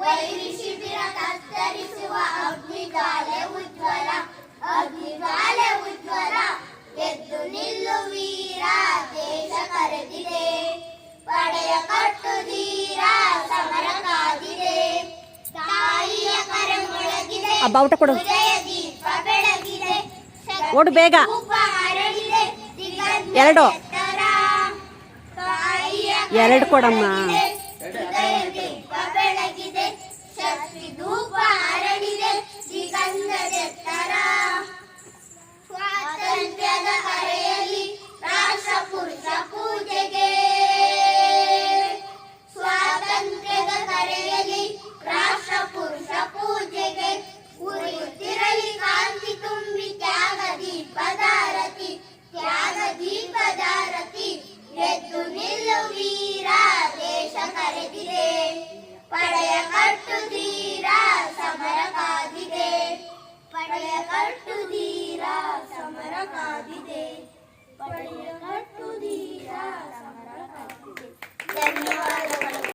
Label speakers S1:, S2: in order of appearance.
S1: ವೈರಿ ಶಿಬಿರ ಕತ್ತರಿಸುವ ಅಗ್ನಿಗಾಲೆ ಉಜ್ವಲ ಅಗ್ನಿಗಾಲೆ ಉಜ್ವಲ ಎದ್ದು ನಿಲ್ಲು ವೀರ ದೇಶ ಕರೆದಿದೆ ಪಡೆಯ ಕಟ್ಟು ಧೀರ ಸಮರ ಕಾದಿದೆ ತಾಯಿಯ ಕರ ಮೊಳಗಿದೆ
S2: ಬಾವುಟ ಕೊಡು.
S1: ದೀಪ ಬೆಳಗಿದೆ
S2: ಓಡು ಬೇಗ.
S1: ಹರಡಿದೆ
S2: ಎರಡು.
S1: ತಾಯಿಯ
S2: ಎರಡು ಕೊಡಮ್ಮ.
S1: ಬೆಳಗಿದೆ. ಶಕ್ತಿ ಧೂಪ ಅರಳಿದೆ. ದಿಗಂಧದೆತ್ತರ ಪಡೆಯ ಕಟ್ಟು ಧೀರ ಸಮರ ಕಾದಿದೆ ಪಡೆಯ